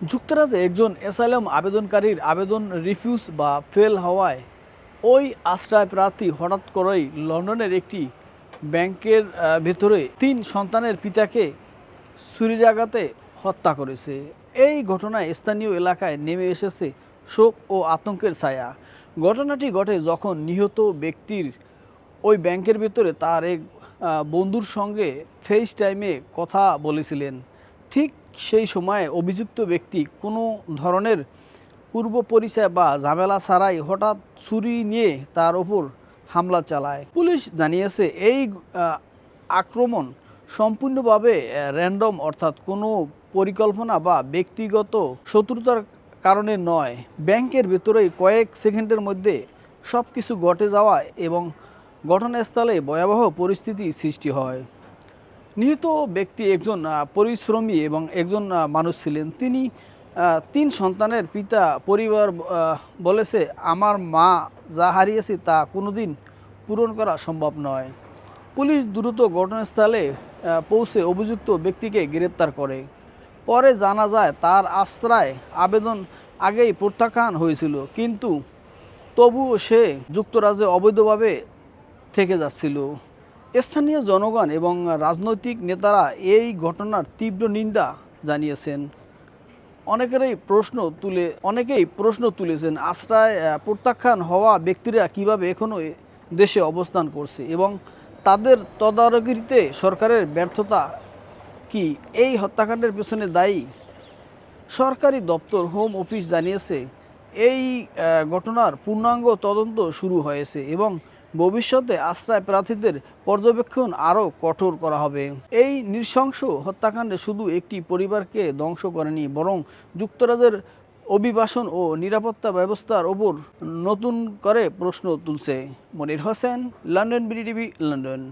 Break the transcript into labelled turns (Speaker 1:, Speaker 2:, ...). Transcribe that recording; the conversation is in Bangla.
Speaker 1: যুক্তরাজ্যে একজন অ্যাসাইলাম আবেদনকারীর আবেদন রিফিউজ বা ফেল হওয়ায় ওই আশ্রয় প্রার্থী হঠাৎ করেই লন্ডনের একটি ব্যাংকের ভেতরে তিন সন্তানের পিতাকে ছুরিরাঘাতে হত্যা করেছে। এই ঘটনায় স্থানীয় এলাকায় নেমে এসেছে শোক ও আতঙ্কের ছায়া। ঘটনাটি ঘটে যখন নিহত ব্যক্তির ওই ব্যাংকের ভেতরে তার এক বন্ধুর সঙ্গে ফেস টাইমে কথা বলেছিলেন। ঠিক সেই সময়ে অভিযুক্ত ব্যক্তি কোনো ধরনের পূর্ব পরিচয় বা ঝামেলা ছাড়াই হঠাৎ ছুরি নিয়ে তার ওপর হামলা চালায়। পুলিশ জানিয়েছে, এই আক্রমণ সম্পূর্ণভাবে র্যান্ডম অর্থাৎ কোনো পরিকল্পনা বা ব্যক্তিগত শত্রুতার কারণে নয়। ব্যাংকের ভেতরেই কয়েক সেকেন্ডের মধ্যে সব কিছু ঘটে যাওয়া এবং ঘটনাস্থলে ভয়াবহ পরিস্থিতি সৃষ্টি হয়। নিহত ব্যক্তি একজন পরিশ্রমী এবং একজন মানুষ ছিলেন। তিনি তিন সন্তানের পিতা পরিবার বলেছে, আমার মা যা হারিয়েছে তা কোনোদিন পূরণ করা সম্ভব নয়। পুলিশ দ্রুত ঘটনাস্থলে পৌঁছে অভিযুক্ত ব্যক্তিকে গ্রেপ্তার করে। পরে জানা যায়, তার আশ্রয় আবেদন আগেই প্রত্যাখ্যান হয়েছিল, কিন্তু তবুও সে যুক্তরাজ্যে অবৈধভাবে থেকে যাচ্ছিল। স্থানীয় জনগণ এবং রাজনৈতিক নেতারা এই ঘটনার তীব্র নিন্দা জানিয়েছেন। অনেকেরই প্রশ্ন তুলে, অনেকেই প্রশ্ন তুলেছেন, আশ্রয় প্রত্যাখ্যান হওয়া ব্যক্তিরা কীভাবে এখনও দেশে অবস্থান করছে এবং তাদের তদারকিতে সরকারের ব্যর্থতা কি? এই হত্যাকাণ্ডের পেছনে দায়ী সরকারি দপ্তর হোম অফিস জানিয়েছে, এই ঘটনার পূর্ণাঙ্গ তদন্ত শুরু হয়েছে এবং ভবিষ্যতে আশ্রয় প্রার্থীদের পর্যবেক্ষণ আরও কঠোর করা হবে। এই নৃশংস হত্যাকাণ্ডে শুধু একটি পরিবারকে ধ্বংস করেনি, বরং যুক্তরাজ্যের অভিবাসন ও নিরাপত্তা ব্যবস্থার ওপর নতুন করে প্রশ্ন তুলছে। Monir Hossain, London, BDTV, London.